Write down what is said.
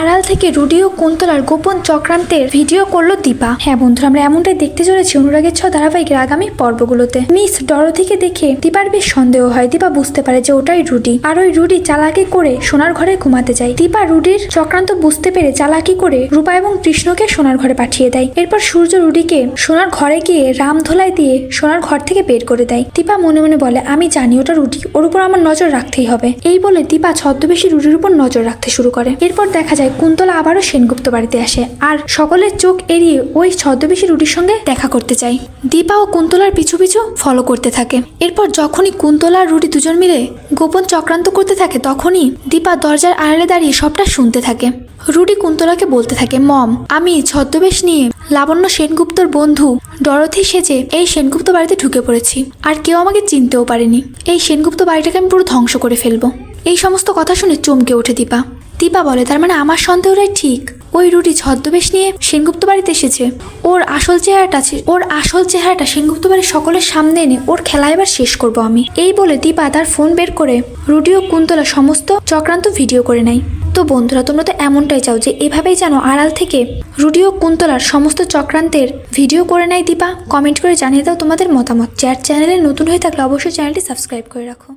আড়াল থেকে রুডি ও কুন্তলার গোপন চক্রান্তের ভিডিও করল দীপা। হ্যাঁ বন্ধুরা, আমরা এমনটাই দেখতে চলেছি অনুরাগের ছ ধারাবাহিকের আগামী পর্বগুলোতে। মিস ডরথিকে দেখে দীপার বেশ সন্দেহ হয়। দীপা বুঝতে পারে যে ওটাই রুডি। আর ওই রুডি চালাকি করে সোনার ঘরে ঘুমাতে যায়। দীপা রুডির চক্রান্ত বুঝতে পেরে চালাকি করে রূপা এবং কৃষ্ণকে সোনার ঘরে পাঠিয়ে দেয়। এরপর সূর্য রুডিকে সোনার ঘরে গিয়ে রাম ধোলাই দিয়ে সোনার ঘর থেকে বের করে দেয়। দীপা মনে মনে বলে, আমি জানি ওটা রুটি ওর উপর আমার নজর রাখতেই হবে। এই বলে দীপা ছদ্মবেশী রুটির উপর নজর রাখতে শুরু করে। এরপর দেখা যায় কুন্তলা আবারও সেনগুপ্ত বাড়িতে আসে আর সকলের চোখ এড়িয়ে ওই ছদ্মবেশী রুটির সঙ্গে দেখা করতে চায়। দীপা ও কুন্তলার পিছু পিছু ফলো করতে থাকে। এরপর যখনই কুন্তলা আর রুটি দুজন মিলে গোপন চক্রান্ত করতে থাকে, তখনই দীপা দরজার আড়ালে দাঁড়িয়ে সবটা শুনতে থাকে। রুডি কুন্তলাকে বলতে থাকে, মম, আমি ছদ্মবেশ নিয়ে লাবণ্য সেনগুপ্তর বন্ধু ডরথি সেজে এই সেনগুপ্ত বাড়িতে ঢুকে পড়েছি আর কেউ আমাকে চিনতেও পারেনি। এই সেনগুপ্ত বাড়িটাকে আমি পুরো ধ্বংস করে ফেলব। এই সমস্ত কথা শুনে চমকে ওঠে দীপা। দীপা বলে, তার মানে আমার সন্দেহটাই ঠিক। ওই রুটি ছদ্মবেশ নিয়ে সেনগুপ্ত বাড়িতে এসেছে। ওর আসল চেহারাটা আছে ওর আসল চেহারাটা সেনগুপ্ত বাড়ির সকলের সামনে এনে ওর খেলা এবার শেষ করব আমি। এই বলে দীপা তার ফোন বের করে রুডি ও কুন্তলা সমস্ত চক্রান্ত ভিডিও করে নেয়। তো বন্ধুরা, তোমরা তো এমনটাই চাও যে এভাবেই যেন আড়াল থেকে রুডি ও কুন্তলার সমস্ত চক্রান্তের ভিডিও করে নেয় দীপা কমেন্ট করে জানিয়ে দাও তোমাদের মতামত। চ্যাট চ্যানেলে নতুন হয়ে থাকলে অবশ্যই চ্যানেলটি সাবস্ক্রাইব করে রাখো।